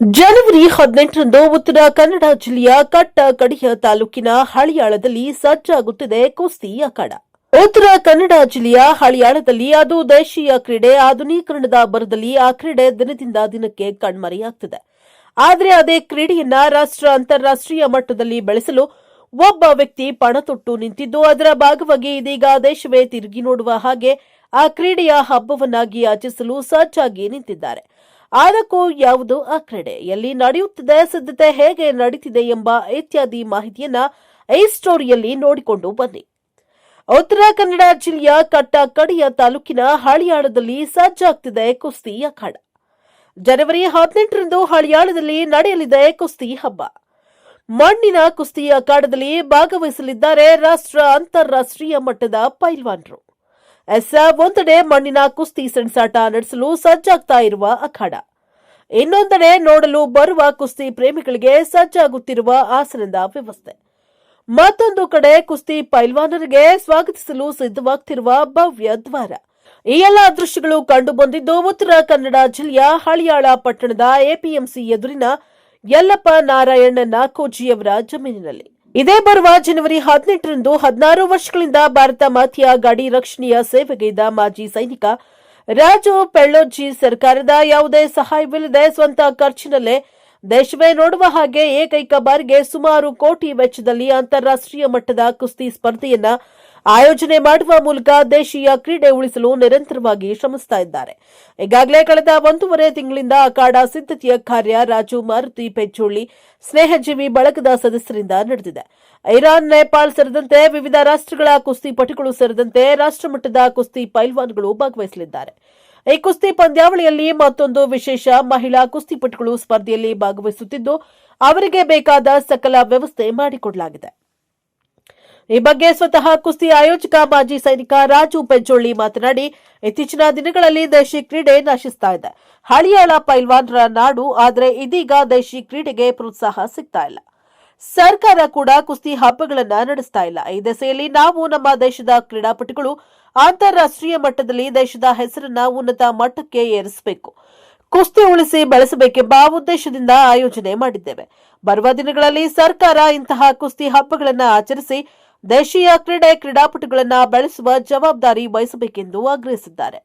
ಜನವರಿ ಹದಿನೆಂಟರಂದು ಉತ್ತರ ಕನ್ನಡ ಜಿಲ್ಲೆಯ ಕಟ್ಟ ಕಡಿಯ ತಾಲೂಕಿನ ಹಳಿಯಾಳದಲ್ಲಿ ಸಜ್ಜಾಗುತ್ತಿದೆ ಕುಸ್ತಿ ಅಖಾಡ. ಉತ್ತರ ಕನ್ನಡ ಜಿಲ್ಲೆಯ ಹಳಿಯಾಳದಲ್ಲಿ ಅದು ದೇಶೀಯ ಕ್ರೀಡೆ ಆಧುನೀಕರಣದ ಬರದಲ್ಲಿ ಆ ಕ್ರೀಡೆ ದಿನದಿಂದ ದಿನಕ್ಕೆ ಕಣ್ಮರೆಯಾಗ್ತಿದೆ. ಆದರೆ ಅದೇ ಕ್ರೀಡೆಯನ್ನ ರಾಷ್ಟ್ರ ಅಂತಾರಾಷ್ಟ್ರೀಯ ಮಟ್ಟದಲ್ಲಿ ಬೆಳೆಸಲು ಒಬ್ಬ ವ್ಯಕ್ತಿ ಪಣ ತೊಟ್ಟು ನಿಂತಿದ್ದು ಅದರ ಭಾಗವಾಗಿ ಇದೀಗ ದೇಶವೇ ತಿರುಗಿ ನೋಡುವ ಹಾಗೆ ಆ ಕ್ರೀಡೆಯ ಹಬ್ಬವನ್ನಾಗಿ ಆಚರಿಸಲು ಸಜ್ಜಾಗಿ ನಿಂತಿದ್ದಾರೆ. ಆದಕ್ಕೂ ಯಾವುದು ಆಕ್ರಡೆ ಕ್ರೀಡೆ ಎಲ್ಲಿ ನಡೆಯುತ್ತಿದೆ, ಸಿದ್ಧತೆ ಹೇಗೆ ನಡೀತಿದೆ ಎಂಬ ಇತ್ಯಾದಿ ಮಾಹಿತಿಯನ್ನ ಈ ಸ್ಟೋರಿಯಲ್ಲಿ ನೋಡಿಕೊಂಡು ಬನ್ನಿ. ಉತ್ತರ ಕನ್ನಡ ಜಿಲ್ಲೆಯ ಕಟ್ಟ ಕಡಿಯ ತಾಲೂಕಿನ ಹಳಿಯಾಳದಲ್ಲಿ ಸಜ್ಜಾಗ್ತಿದೆ ಕುಸ್ತಿ ಅಖಾಡ. ಜನವರಿ ಹದಿನೆಂಟರಂದು ಹಳಿಯಾಳದಲ್ಲಿ ನಡೆಯಲಿದೆ ಕುಸ್ತಿ ಹಬ್ಬ. ಮಣ್ಣಿನ ಕುಸ್ತಿ ಅಖಾಡದಲ್ಲಿ ಭಾಗವಹಿಸಲಿದ್ದಾರೆ ರಾಷ್ಟ್ರ ಅಂತಾರಾಷ್ಟ್ರೀಯ ಮಟ್ಟದ ಪೈಲ್ವಾನ್ರು. ಎಸ್, ಒಂದೆಡೆ ಮಣ್ಣಿನ ಕುಸ್ತಿ ಸೆಣಸಾಟ ನಡೆಸಲು ಸಜ್ಜಾಗ್ತಾ ಇರುವ ಅಖಾಡ. ಇನ್ನೊಂದೆಡೆ ನೋಡಲು ಬರುವ ಕುಸ್ತಿ ಪ್ರೇಮಿಗಳಿಗೆ ಸಜ್ಜಾಗುತ್ತಿರುವ ಆಸನದ ವ್ಯವಸ್ಥೆ. ಮತ್ತೊಂದು ಕಡೆ ಕುಸ್ತಿ ಪೈಲ್ವಾನರಿಗೆ ಸ್ವಾಗತಿಸಲು ಸಿದ್ಧವಾಗ್ತಿರುವ ಭವ್ಯ ದ್ವಾರ. ಈ ಎಲ್ಲ ದೃಶ್ಯಗಳು ಕಂಡು ಬಂದಿದ್ದು ಉತ್ತರ ಕನ್ನಡ ಜಿಲ್ಲೆಯ ಹಳಿಯಾಳ ಪಟ್ಟಣದ ಎಪಿಎಂಸಿ ಎದುರಿನ ಯಲ್ಲಪ್ಪ ನಾರಾಯಣ ನಾಕೋಜಿಯವರ ಜಮೀನಿನಲ್ಲಿ. ಇದೇ ಬರುವ ಜನವರಿ ಹದಿನೆಂಟರಂದು ಹದಿನಾರು ವರ್ಷಗಳಿಂದ ಭಾರತ ಮಾತೆಯ ಗಡಿ ರಕ್ಷಣೆಯ ಸೇವೆಗೈದ ಮಾಜಿ ಸೈನಿಕ ರಾಜು ಪೆಳ್ಳೋಜಿ ಸರ್ಕಾರದ ಯಾವುದೇ ಸಹಾಯವಿಲ್ಲದೆ ಸ್ವಂತ ಖರ್ಚಿನಲ್ಲೇ ದೇಶವೇ ನೋಡುವ ಹಾಗೆ ಏಕೈಕ ಬಾರಿಗೆ ಸುಮಾರು ಕೋಟಿ ವೆಚ್ಚದಲ್ಲಿ ಅಂತಾರಾಷ್ಟ್ರೀಯ ಮಟ್ಟದ ಕುಸ್ತಿ ಸ್ಪರ್ಧೆಯನ್ನ ಆಯೋಜನೆ ಮಾಡುವ ಮೂಲಕ ದೇಶೀಯ ಕ್ರೀಡೆ ಉಳಿಸಲು ನಿರಂತರವಾಗಿ ಶ್ರಮಿಸ್ತಾ ಇದ್ದಾರೆ. ಈಗಾಗಲೇ ಕಳೆದ ಒಂದೂವರೆ ತಿಂಗಳಿಂದ ಅಖಾಡ ಸಿದ್ಧತೆಯ ಕಾರ್ಯ ರಾಜು ಮಾರುತಿ ಪೆಚ್ಚೋಳಿ, ಸ್ನೇಹಜೀವಿ ಬಳಗದ ಸದಸ್ಯರಿಂದ ನಡೆದಿದೆ. ಐರಾನ್ ನೇಪಾಳ ಸೇರಿದಂತೆ ವಿವಿಧ ರಾಷ್ಟ್ರಗಳ ಕುಸ್ತಿಪಟುಗಳು ಸೇರಿದಂತೆ ರಾಷ್ಟ್ರಮಟ್ಟದ ಕುಸ್ತಿ ಪೈಲ್ವಾನ್ಗಳು ಭಾಗವಹಿಸಲಿದ್ದಾರೆ. ಈ ಕುಸ್ತಿ ಪಂದ್ಯಾವಳಿಯಲ್ಲಿ ಮತ್ತೊಂದು ವಿಶೇಷ ಮಹಿಳಾ ಕುಸ್ತಿಪಟುಗಳು ಸ್ಪರ್ಧೆಯಲ್ಲಿ ಭಾಗವಹಿಸುತ್ತಿದ್ದು, ಅವರಿಗೆ ಬೇಕಾದ ಸಕಲ ವ್ಯವಸ್ಥೆ ಮಾಡಿಕೊಡಲಾಗಿದೆ. ಈ ಬಗ್ಗೆ ಸ್ವತಃ ಕುಸ್ತಿ ಆಯೋಜಕ ಮಾಜಿ ಸೈನಿಕ ರಾಜು ಪೆಂಚೋಳ್ಳಿ ಮಾತನಾಡಿ, ಇತ್ತೀಚಿನ ದಿನಗಳಲ್ಲಿ ದೇಶಿ ಕ್ರೀಡೆ ನಶಿಸ್ತಾ ಇದೆ. ಹಳಿಯಾಳ ಪೈಲ್ವಾನ್ರ ನಾಡು, ಆದರೆ ಇದೀಗ ದೇಶಿ ಕ್ರೀಡೆಗೆ ಪ್ರೋತ್ಸಾಹ ಸಿಗ್ತಾ ಇಲ್ಲ. ಸರ್ಕಾರ ಕೂಡ ಕುಸ್ತಿ ಹಬ್ಬಗಳನ್ನ ನಡೆಸ್ತಾ ಇಲ್ಲ. ಈ ದೆಸೆಯಲ್ಲಿ ನಾವು ನಮ್ಮ ದೇಶದ ಕ್ರೀಡಾಪಟುಗಳು ಅಂತಾರಾಷ್ಟ್ರೀಯ ಮಟ್ಟದಲ್ಲಿ ದೇಶದ ಹೆಸರನ್ನ ಉನ್ನತ ಮಟ್ಟಕ್ಕೆ ಏರಿಸಬೇಕು. ಕುಸ್ತಿ ಉಳಿಸಿ ಬೆಳೆಸಬೇಕೆಂಬ ಉದ್ದೇಶದಿಂದ ಆಯೋಜನೆ ಮಾಡಿದ್ದೇವೆ. ಬರುವ ದಿನಗಳಲ್ಲಿ ಸರ್ಕಾರ ಇಂತಹ ಕುಸ್ತಿ ಹಬ್ಬಗಳನ್ನು ಆಚರಿಸಿ ದೇಶೀಯ ಕ್ರೀಡೆ ಕ್ರೀಡಾಪಟುಗಳನ್ನು ಬೆಳೆಸುವ ಜವಾಬ್ದಾರಿ ವಹಿಸಬೇಕೆಂದು ಆಗ್ರಹಿಸಿದ್ದಾರೆ.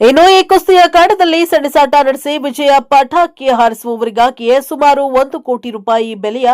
ಇನ್ನು ಈ ಕುಸ್ತಿಯ ಕಾಣದಲ್ಲಿ ಸೆಣಸಾಟ ನಡೆಸಿ ವಿಜಯ ಪಟಾಕಿ ಹಾರಿಸುವವರಿಗಾಗಿಯೇ ಸುಮಾರು ಒಂದು ಕೋಟಿ ರೂಪಾಯಿ ಬೆಲೆಯ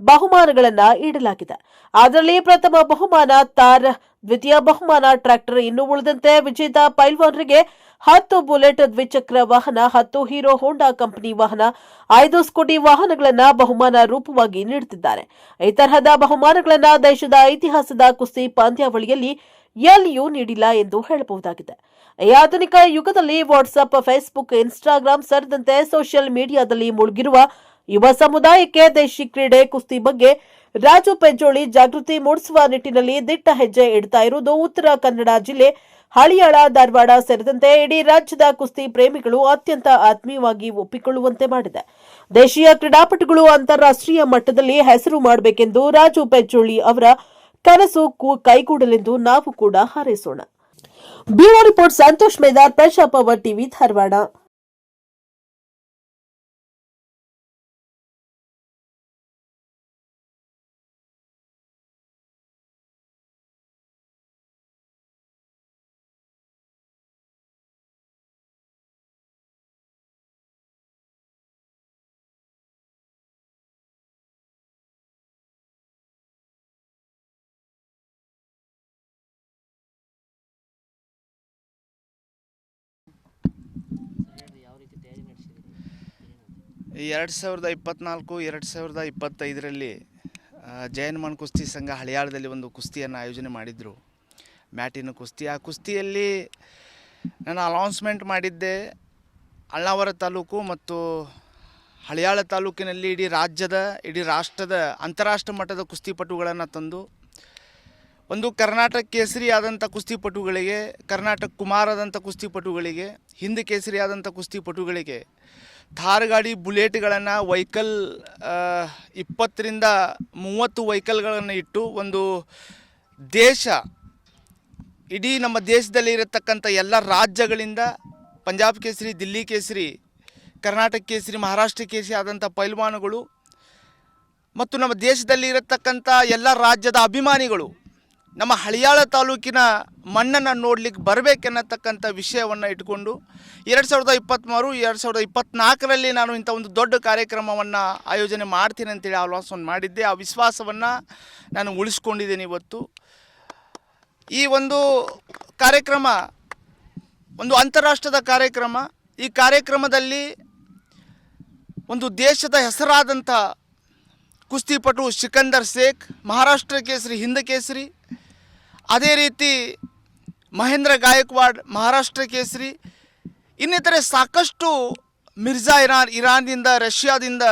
ಬಹುಮಾನಗಳನ್ನ ಇಡಲಾಗಿದೆ ಅದರಲ್ಲಿ ಪ್ರಥಮ ಬಹುಮಾನ ತಾರ್, ದ್ವಿತೀಯ ಬಹುಮಾನ ಟ್ರ್ಯಾಕ್ಟರ್ ಇನ್ನು ಉಳಿದಂತೆ ವಿಜೇತ ಪೈಲ್ವಾನ್ರಿಗೆ ಹತ್ತು ಬುಲೆಟ್ ದ್ವಿಚಕ್ರ ವಾಹನ, ಹತ್ತು ಹೀರೋ ಹೋಂಡಾ ಕಂಪನಿ ವಾಹನ, ಐದು ಸ್ಕೂಟಿ ವಾಹನಗಳನ್ನ ಬಹುಮಾನ ರೂಪವಾಗಿ ನೀಡುತ್ತಿದ್ದಾರೆ. ಈ ತರಹದ ಬಹುಮಾನಗಳನ್ನ ದೇಶದ ಇತಿಹಾಸದ ಕುಸ್ತಿ ಪಂದ್ಯಾವಳಿಯಲ್ಲಿ ಎಲ್ಲಿಯೂ ನೀಡಿಲ್ಲ ಎಂದು ಹೇಳಬಹುದಾಗಿದೆ. ಈ ಆಧುನಿಕ ಯುಗದಲ್ಲಿ ವಾಟ್ಸ್ಆಪ್ ಫೇಸ್ಬುಕ್ ಇನ್ಸ್ಟಾಗ್ರಾಂ ಸೇರಿದಂತೆ ಸೋಷಿಯಲ್ ಮೀಡಿಯಾದಲ್ಲಿ ಮುಳುಗಿರುವ ಯುವ ಸಮುದಾಯಕ್ಕೆ ದೇಶಿ ಕ್ರೀಡೆ ಕುಸ್ತಿ ಬಗ್ಗೆ ರಾಜು ಪೆಂಜೋಳಿ ಜಾಗೃತಿ ಮೂಡಿಸುವ ನಿಟ್ಟಿನಲ್ಲಿ ದಿಟ್ಟ ಹೆಜ್ಜೆ ಇಡ್ತಾ ಇರುವುದು ಉತ್ತರ ಕನ್ನಡ ಜಿಲ್ಲೆ ಹಳಿಯಾಳ, ಧಾರವಾಡ ಸೇರಿದಂತೆ ಇಡೀ ರಾಜ್ಯದ ಕುಸ್ತಿ ಪ್ರೇಮಿಗಳು ಅತ್ಯಂತ ಆತ್ಮೀಯವಾಗಿ ಒಪ್ಪಿಕೊಳ್ಳುವಂತೆ ಮಾಡಿದೆ. ದೇಶೀಯ ಕ್ರೀಡಾಪಟುಗಳು ಅಂತಾರಾಷ್ಟ್ರೀಯ ಮಟ್ಟದಲ್ಲಿ ಹೆಸರು ಮಾಡಬೇಕೆಂದು ರಾಜು ಪೆಂಚೋಳಿ ಅವರ ಕನಸು ಕೈಗೂಡಲೆಂದು ನಾವು ಕೂಡ ಹಾರೈಸೋಣ. Bureau report, Santosh Medar Praja Power TV, Dharwad. ಎರಡು ಸಾವಿರದ ಇಪ್ಪತ್ನಾಲ್ಕು, ಎರಡು ಸಾವಿರದ ಇಪ್ಪತ್ತೈದರಲ್ಲಿ ಜಯನ್ಮನ್ ಕುಸ್ತಿ ಸಂಘ ಹಳಿಯಾಳದಲ್ಲಿ ಒಂದು ಕುಸ್ತಿಯನ್ನು ಆಯೋಜನೆ ಮಾಡಿದರು. ಮ್ಯಾಟಿನ ಕುಸ್ತಿ. ಆ ಕುಸ್ತಿಯಲ್ಲಿ ನಾನು ಅನೌನ್ಸ್ಮೆಂಟ್ ಮಾಡಿದ್ದೆ ಅಳ್ಳಾವರ ತಾಲೂಕು ಮತ್ತು ಹಳಿಯಾಳ ತಾಲೂಕಿನಲ್ಲಿ ಇಡೀ ರಾಜ್ಯದ, ಇಡೀ ರಾಷ್ಟ್ರದ ಅಂತಾರಾಷ್ಟ್ರ ಮಟ್ಟದ ಕುಸ್ತಿಪಟುಗಳನ್ನು ತಂದು, ಒಂದು ಕರ್ನಾಟಕ ಕೇಸರಿ ಆದಂಥ ಕುಸ್ತಿಪಟುಗಳಿಗೆ, ಕರ್ನಾಟಕ ಕುಮಾರದಂಥ ಕುಸ್ತಿಪಟುಗಳಿಗೆ, ಹಿಂದ್ ಕೇಸರಿ ಆದಂಥ ಕುಸ್ತಿಪಟುಗಳಿಗೆ ಗಾಡಿ ಬುಲೆಟ್ಗಳನ್ನು ವೈಕಲ್ ಇಪ್ಪತ್ತರಿಂದ ಮೂವತ್ತು ವೈಕಲ್ಗಳನ್ನು ಇಟ್ಟು ಒಂದು ದೇಶ, ಇಡೀ ನಮ್ಮ ದೇಶದಲ್ಲಿ ಇರತಕ್ಕಂಥ ಎಲ್ಲ ರಾಜ್ಯಗಳಿಂದ ಪಂಜಾಬ್ ಕೇಸರಿ, ದಿಲ್ಲಿ ಕೇಸರಿ, ಕರ್ನಾಟಕ ಕೇಸರಿ, ಮಹಾರಾಷ್ಟ್ರ ಕೇಸರಿ ಆದಂಥ ಪೈಲ್ವಾನುಗಳು ಮತ್ತು ನಮ್ಮ ದೇಶದಲ್ಲಿ ಇರತಕ್ಕಂಥ ಎಲ್ಲ ರಾಜ್ಯದ ಅಭಿಮಾನಿಗಳು ನಮ್ಮ ಹಳಿಯಾಳ ತಾಲೂಕಿನ ಮಣ್ಣನ್ನು ನೋಡ್ಲಿಕ್ಕೆ ಬರಬೇಕೆನ್ನತಕ್ಕಂಥ ವಿಷಯವನ್ನು ಇಟ್ಕೊಂಡು ಎರಡು ಸಾವಿರದ ಇಪ್ಪತ್ತ್ಮೂರು ಎರಡು ಸಾವಿರದ ಇಪ್ಪತ್ತ್ನಾಲ್ಕರಲ್ಲಿ ನಾನು ಇಂಥ ಒಂದು ದೊಡ್ಡ ಕಾರ್ಯಕ್ರಮವನ್ನು ಆಯೋಜನೆ ಮಾಡ್ತೀನಿ ಅಂತೇಳಿ ಆಲೋಚನೆ ಮಾಡಿದ್ದೆ. ಆ ವಿಶ್ವಾಸವನ್ನು ನಾನು ಉಳಿಸ್ಕೊಂಡಿದ್ದೀನಿ ಇವತ್ತು. ಈ ಒಂದು ಕಾರ್ಯಕ್ರಮ, ಒಂದು ಅಂತಾರಾಷ್ಟ್ರದ ಕಾರ್ಯಕ್ರಮ, ಈ ಕಾರ್ಯಕ್ರಮದಲ್ಲಿ ಒಂದು ದೇಶದ ಹೆಸರಾದಂಥ ಕುಸ್ತಿಪಟು ಸಿಕಂದರ್ ಶೇಖ್ ಮಹಾರಾಷ್ಟ್ರ ಕೇಸರಿ, ಹಿಂದ ಕೇಸರಿ ಅದೇ ರೀತಿ ಮಹೇಂದ್ರ ಗಾಯಕ್ವಾಡ್, ಮಹಾರಾಷ್ಟ್ರ ಕೇಸರಿ, ಇನ್ನಿತರೆ ಸಾಕಷ್ಟು ಮಿರ್ಜಾ ಇರಾನ್, ಇರಾನ್ದಿಂದ, ರಷ್ಯಾದಿಂದ,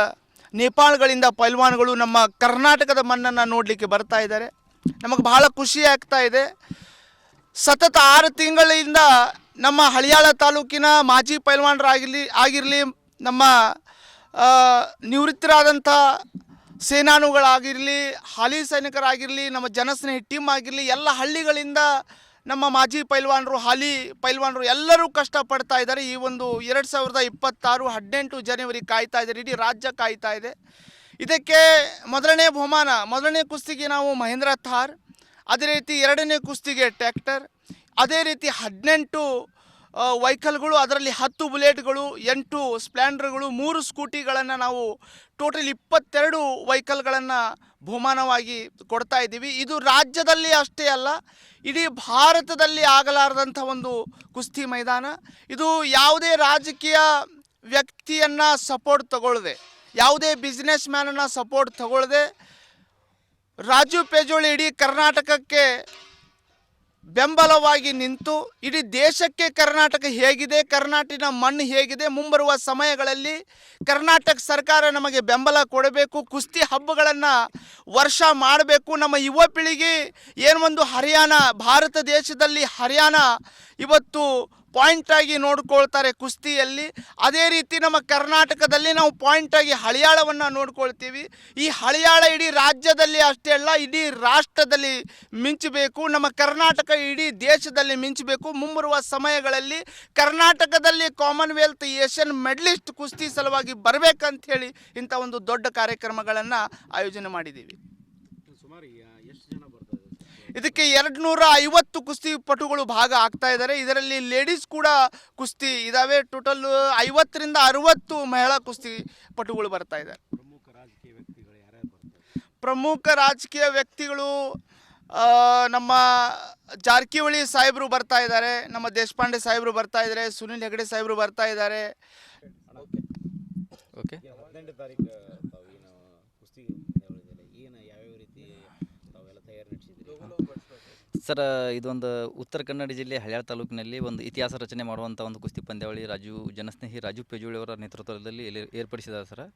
ನೇಪಾಳಗಳಿಂದ ಪೈಲ್ವಾನ್ಗಳು ನಮ್ಮ ಕರ್ನಾಟಕದ ಮಣ್ಣನ್ನು ನೋಡಲಿಕ್ಕೆ ಬರ್ತಾ ಇದ್ದಾರೆ. ನಮಗೆ ಬಹಳ ಖುಷಿ ಆಗ್ತಾ ಇದೆ. ಸತತ ಆರು ತಿಂಗಳಿಂದ ನಮ್ಮ ಹಳಿಯಾಳ ತಾಲೂಕಿನ ಮಾಜಿ ಪೈಲ್ವಾನರಾಗಿರಲಿ, ಆಗಿರಲಿ ನಮ್ಮ ನಿವೃತ್ತರಾದಂಥ ಸೇನಾನುಗಳಾಗಿರಲಿ, ಹಾಲಿ ಸೈನಿಕರಾಗಿರಲಿ, ನಮ್ಮ ಜನಸ್ನೇಹಿ ಟೀಮ್ ಆಗಿರಲಿ, ಎಲ್ಲ ಹಳ್ಳಿಗಳಿಂದ ನಮ್ಮ ಮಾಜಿ ಪೈಲ್ವಾನರು, ಹಾಲಿ ಪೈಲ್ವಾನರು ಎಲ್ಲರೂ ಕಷ್ಟಪಡ್ತಾ ಇದ್ದಾರೆ. ಈ ಒಂದು ಎರಡು ಸಾವಿರದ ಇಪ್ಪತ್ತಾರು ಹದಿನೆಂಟು ಜನವರಿ ಕಾಯ್ತಾ ಇದ್ದಾರೆ ಇಡೀ ರಾಜ್ಯ ಕಾಯ್ತಾ ಇದೆ. ಇದಕ್ಕೆ ಮೊದಲನೇ ಬಹುಮಾನ, ಮೊದಲನೇ ಕುಸ್ತಿಗೆ ನಾವು ಮಹೇಂದ್ರ ಥಾರ್, ಅದೇ ರೀತಿ ಎರಡನೇ ಕುಸ್ತಿಗೆ ಟ್ಯಾಕ್ಟರ್, ಅದೇ ರೀತಿ ಹದಿನೆಂಟು ವೆಹಿಕಲ್ಗಳು ಅದರಲ್ಲಿ ಹತ್ತು ಬುಲೆಟ್ಗಳು, ಎಂಟು ಸ್ಪ್ಲ್ಯಾಂಡರ್ಗಳು ಮೂರು ಸ್ಕೂಟಿಗಳನ್ನು ನಾವು ಟೋಟಲ್ ಇಪ್ಪತ್ತೆರಡು ವೆಹಿಕಲ್ಗಳನ್ನು ಬಹುಮಾನವಾಗಿ ಕೊಡ್ತಾ ಇದ್ದೀವಿ. ಇದು ರಾಜ್ಯದಲ್ಲಿ ಅಷ್ಟೇ ಅಲ್ಲ, ಇಡೀ ಭಾರತದಲ್ಲಿ ಆಗಲಾರದಂಥ ಒಂದು ಕುಸ್ತಿ ಮೈದಾನ. ಇದು ಯಾವುದೇ ರಾಜಕೀಯ ವ್ಯಕ್ತಿಯನ್ನು ಸಪೋರ್ಟ್ ತಗೊಳ್ಳದೆ ಯಾವುದೇ ಬಿಸ್ನೆಸ್ ಮ್ಯಾನನ್ನು ಸಪೋರ್ಟ್ ತಗೊಳ್ಳದೆ ರಾಜು ಪೇಜೋಳಿ ಇಡೀ ಕರ್ನಾಟಕಕ್ಕೆ ಬೆಂಬಲವಾಗಿ ನಿಂತು ಇಡೀ ದೇಶಕ್ಕೆ ಕರ್ನಾಟಕ ಹೇಗಿದೆ ಕರ್ನಾಟಕ ಮಣ್ಣು ಹೇಗಿದೆ, ಮುಂಬರುವ ಸಮಯಗಳಲ್ಲಿ ಕರ್ನಾಟಕ ಸರ್ಕಾರ ನಮಗೆ ಬೆಂಬಲ ಕೊಡಬೇಕು, ಕುಸ್ತಿ ಹಬ್ಬಗಳನ್ನು ವರ್ಷ ಮಾಡಬೇಕು. ನಮ್ಮ ಯುವ ಪೀಳಿಗೆ ಒಂದು ಹರಿಯಾಣ, ಭಾರತ ದೇಶದಲ್ಲಿ ಹರಿಯಾಣ ಇವತ್ತು ಪಾಯಿಂಟಾಗಿ ನೋಡ್ಕೊಳ್ತಾರೆ ಕುಸ್ತಿಯಲ್ಲಿ. ಅದೇ ರೀತಿ ನಮ್ಮ ಕರ್ನಾಟಕದಲ್ಲಿ ನಾವು ಪಾಯಿಂಟಾಗಿ ಹಳಿಯಾಳವನ್ನು ನೋಡ್ಕೊಳ್ತೀವಿ. ಈ ಹಳಿಯಾಳ ಇಡೀ ರಾಜ್ಯದಲ್ಲಿ ಅಷ್ಟೇ ಅಲ್ಲ, ಇಡೀ ರಾಷ್ಟ್ರದಲ್ಲಿ ಮಿಂಚಬೇಕು. ನಮ್ಮ ಕರ್ನಾಟಕ ಇಡೀ ದೇಶದಲ್ಲಿ ಮಿಂಚಬೇಕು. ಮುಂಬರುವ ಸಮಯಗಳಲ್ಲಿ ಕರ್ನಾಟಕದಲ್ಲಿ ಕಾಮನ್ವೆಲ್ತ್ ಏಷ್ಯನ್ ಮೆಡಲಿಸ್ಟ್ ಕುಸ್ತಿ ಸಲುವಾಗಿ ಬರಬೇಕಂತ ಹೇಳಿ ಇಂಥ ಒಂದು ದೊಡ್ಡ ಕಾರ್ಯಕ್ರಮಗಳನ್ನು ಆಯೋಜನೆ ಮಾಡಿದ್ದೀವಿ. ಸುಮಾರು ಎಷ್ಟು ಜನ ಇದಕ್ಕೆ ಎರಡು ನೂರ ಐವತ್ತು ಕುಸ್ತಿ ಪಟುಗಳು ಭಾಗ ಆಗ್ತಾ ಇದ್ದಾರೆ. ಇದರಲ್ಲಿ ಲೇಡೀಸ್ ಕೂಡ ಕುಸ್ತಿ ಇದಾವೆ. ಟೋಟಲ್ ಐವತ್ತರಿಂದ ಅರವತ್ತು ಮಹಿಳಾ ಕುಸ್ತಿ ಪಟುಗಳು ಬರ್ತಾ ಇದ್ದಾರೆ. ಪ್ರಮುಖ ರಾಜಕೀಯ ವ್ಯಕ್ತಿಗಳು ಯಾರ್ಯಾರು ಬರ್ತಾರೆ? ಪ್ರಮುಖ ರಾಜಕೀಯ ವ್ಯಕ್ತಿಗಳು ಆ, ನಮ್ಮ ಜಾರಕಿಹೊಳಿ ಸಾಹೇಬರು ಬರ್ತಾ ಇದ್ದಾರೆ. ನಮ್ಮ ದೇಶಪಾಂಡೆ ಸಾಹೇಬರು ಬರ್ತಾ ಇದ್ದಾರೆ. ಸುನಿಲ್ ಹೆಗಡೆ ಸಾಹೇಬರು ಬರ್ತಾ ಇದ್ದಾರೆ. ಓಕೆ ಹದಿನೆಂಟು ತಾರೀಕು ತಾವು ಏನು ಕುಸ್ತಿ ಹೇಳಿದ್ರೆ ಏನು ಯಾವ್ಯಾವ ರೀತಿ ತಾವೆಲ್ಲ ತಯಾರಿ ನಡೆಸಿದ್ರಿ ಸರ್, ಇದೊಂದು ಉತ್ತರ ಕನ್ನಡ ಜಿಲ್ಲೆ ಹಳ್ಯಾಳ ತಾಲೂಕಿನಲ್ಲಿ ಒಂದು ಇತಿಹಾಸ ರಚನೆ ಮಾಡುವಂಥ ಒಂದು ಕುಸ್ತಿ ಪಂದ್ಯಾವಳಿ ರಾಜು, ಜನಸ್ನೇಹಿ ರಾಜು ಪೇಜೋಳಿ ಅವರ ನೇತೃತ್ವದಲ್ಲಿ ಏರ್ಪಡಿಸಿದ್ದಾರೆ ಸರ್.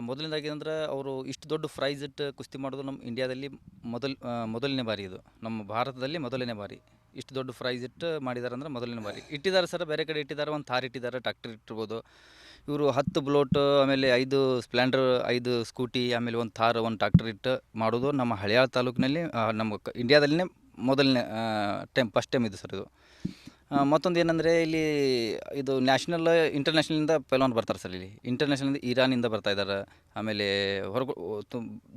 ಮೊದಲನೇದಾಗಿ ಅಂದ್ರೆ ಅವರು ಇಷ್ಟು ದೊಡ್ಡ ಪ್ರೈಸ್ ಇಟ್ಟು ಕುಸ್ತಿ ಮಾಡೋದು ನಮ್ಮ ಇಂಡಿಯಾದಲ್ಲಿ ಮೊದಲ ಮೊದಲನೇ ಬಾರಿ ಇದು. ನಮ್ಮ ಭಾರತದಲ್ಲಿ ಮೊದಲನೇ ಬಾರಿ. ಇಷ್ಟು ದೊಡ್ಡ ಪ್ರೈಸ್ ಇಟ್ಟು ಮಾಡಿದ್ದಾರೆ ಅಂದ್ರೆ ಮೊದಲನೇ ಬಾರಿ. ಇಟ್ಟಿದ್ದಾರೆ ಸರ್, ಬೇರೆ ಕಡೆ ಇಟ್ಟಿದ್ದಾರೆ, ಒಂದು ಥಾರ್ ಇಟ್ಟಿದ್ದಾರೆ ಟ್ರಾಕ್ಟರ್ ಇಟ್ಟಿರ್ಬೋದು. ಇವರು ಹತ್ತು ಬ್ಲೋಟ್ ಆಮೇಲೆ ಐದು ಸ್ಪ್ಲೆಂಡರ್ ಐದು ಸ್ಕೂಟಿ ಆಮೇಲೆ ಒಂದು ಥಾರ್ ಒಂದು ಟ್ರಾಕ್ಟರ್ ಇಟ್ಟು ಮಾಡೋದು ನಮ್ಮ ಹಳಿಯಾಳ ತಾಲೂಕಿನಲ್ಲಿ ನಮ್ಮ ಕ- ಇಂಡಿಯಾದಲ್ಲೇ ಮೊದಲನೇ ಟೈಮ್ ಫಸ್ಟ್ ಟೈಮ್ ಇದು ಸರ್ ಇದು. ಮತ್ತೊಂದು ಏನಂದರೆ ಇಲ್ಲಿ ಇದು ನ್ಯಾಷನಲ್ ಇಂಟರ್ನ್ಯಾಷನಲಿಂದ ಪೆಲೋನ್ ಬರ್ತಾರೆ ಸರ್ ಇಲ್ಲಿ. ಇಂಟರ್ನ್ಯಾಷನಲ್ ಇರಾನಿಂದ ಬರ್ತಾ ಇದ್ದಾರೆ. ಆಮೇಲೆ ಹೊರಗು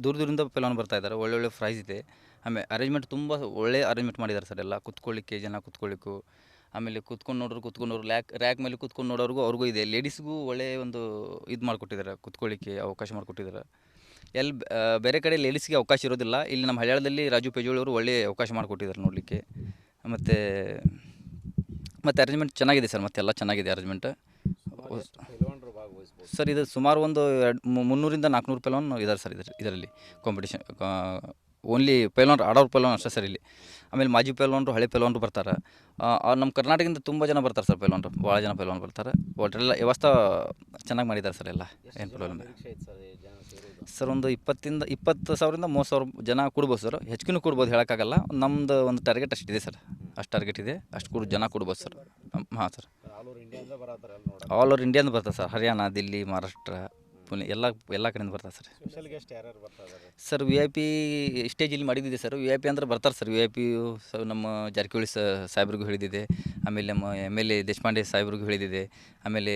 ದೂರ ದೂರದಿಂದ ಪೆಲೋನ್ ಬರ್ತಾ ಇದ್ದಾರೆ. ಒಳ್ಳೊಳ್ಳೆ ಪ್ರೈಸ್ ಇದೆ. ಆಮೇಲೆ ಅರೇಂಜ್ಮೆಂಟ್ ತುಂಬ ಒಳ್ಳೆ ಅರೇಂಜ್ಮೆಂಟ್ ಮಾಡಿದ್ದಾರೆ ಸರ್ ಎಲ್ಲ. ಕುತ್ಕೊಳ್ಳಿಕ್ಕೆ, ಜನ ಕುತ್ಕೊಳ್ಳಿಕ್ಕೂ. ಆಮೇಲೆ ಕುತ್ಕೊಂಡು ನೋಡೋರು ಕುತ್ಕೊಂಡು ನೋಡೋರು, ಲ್ಯಾಕ್ ರ್ಯಾಕ್ ಮೇಲೆ ಕುತ್ಕೊಂಡು ನೋಡೋರಿಗೂ ಅವ್ರಿಗೂ ಇದೆ. ಲೇಡೀಸ್ಗೂ ಒಳ್ಳೆಯ ಒಂದು ಇದು ಮಾಡಿಕೊಟ್ಟಿದ್ದಾರೆ, ಕುತ್ಕೊಳ್ಳಿಕ್ಕೆ ಅವಕಾಶ ಮಾಡಿಕೊಟ್ಟಿದ್ದಾರೆ. ಎಲ್ಲಿ ಬೇರೆ ಕಡೆ ಲೇಡೀಸ್ಗೆ ಅವಕಾಶ ಇರೋದಿಲ್ಲ. ಇಲ್ಲಿ ನಮ್ಮ ಹಳ್ಯಾಳದಲ್ಲಿ ರಾಜು ಪೇಜೋಳವರು ಒಳ್ಳೆ ಅವಕಾಶ ಮಾಡಿಕೊಟ್ಟಿದ್ದಾರೆ ನೋಡಲಿಕ್ಕೆ. ಮತ್ತು ಮತ್ತು ಅರೇಂಜ್ಮೆಂಟ್ ಚೆನ್ನಾಗಿದೆ ಸರ್, ಮತ್ತೆ ಎಲ್ಲ ಚೆನ್ನಾಗಿದೆ ಅರೇಂಜ್ಮೆಂಟ್ ಸರ್, ಇದು ಸುಮಾರು ಒಂದು ಎರಡು ಮುನ್ನೂರಿಂದ ನಾಲ್ಕುನೂರು ಪೈಲವಾನ್ ಇದ್ದಾರೆ ಸರ್ ಇದ್ರ ಇದರಲ್ಲಿ ಕಾಂಪಿಟೇಷನ್ ಓನ್ಲಿ ಪೈಲವಾನ್ ಆಡೋರು ಪೈಲವಾನ್ ಅಷ್ಟೇ ಸರ್ ಇಲ್ಲಿ. ಆಮೇಲೆ ಮಾಜಿ ಪೈಲವಾನ್ರು ಹಳೆ ಪೈಲವಾನ್ರು ಬರ್ತಾರೆ. ನಮ್ಮ ಕರ್ನಾಟಕದಿಂದ ತುಂಬ ಜನ ಬರ್ತಾರೆ ಸರ್ ಪೈಲವಾನ್ರು. ಭಾಳ ಜನ ಪೈಲ್ವಾನ್ ಬರ್ತಾರೆ. ಒಟ್ಟೆಲ್ಲ ವ್ಯವಸ್ಥೆ ಚೆನ್ನಾಗಿ ಮಾಡಿದ್ದಾರೆ ಸರ್ ಎಲ್ಲ. ಏನು ಪ್ರಾಬ್ಲಮ್ ಸರ್ ಒಂದು ಇಪ್ಪತ್ತಿಂದ ಇಪ್ಪತ್ತು ಸಾವಿರದಿಂದ ಮೂವತ್ತು ಸಾವಿರ ಜನ ಕೊಡ್ಬೋದು ಸರ್. ಹೆಚ್ಚಿಗೂ ಕೊಡ್ಬೋದು ಹೇಳೋಕ್ಕಾಗಲ್ಲ. ನಮ್ಮದು ಒಂದು ಟಾರ್ಗೆಟ್ ಅಷ್ಟಿದೆ ಸರ್. ಅಷ್ಟು ಟಾರ್ಗೆಟ್ ಇದೆ. ಅಷ್ಟು ಕೂಡ ಜನ ಕೊಡ್ಬೋದು ಸರ್. ಹಾಂ ಸರ್. ಆಲ್ ಓವರ್ ಇಂಡಿಯಾದಿಂದ ಬರ್ತಾರೆ ಸರ್. ಹರಿಯಾಣ ದಿಲ್ಲಿ ಮಹಾರಾಷ್ಟ್ರ ಪುಣೆ ಎಲ್ಲ ಎಲ್ಲ ಕಡೆಯಿಂದ ಬರ್ತಾರೆ ಸರ್. ಸ್ಪೆಷಲ್ ಗೆಸ್ಟ್ ಯಾರ್ಯಾರು ಸರ್ ವಿ ಐ ಪಿ ಸ್ಟೇಜಲ್ಲಿ ಮಾಡಿದ್ದಿದೆ ಸರ್. ವಿ ಐ ಪಿ ಅಂದ್ರೆ ಬರ್ತಾರೆ ಸರ್. ವಿ ಐ ಪಿ ನಮ್ಮ ಜಾರಕಿಹೊಳಿ ಸ ಸಾಹೇಬ್ರಿಗೂ ಹೇಳಿದ್ದಿದೆ. ಆಮೇಲೆ ನಮ್ಮ ಎಂ ಎಲ್ ಎ ದೇಶಪಾಂಡೆ ಸಾಹೇಬ್ರಿಗೂ ಹೇಳಿದ್ದಿದೆ. ಆಮೇಲೆ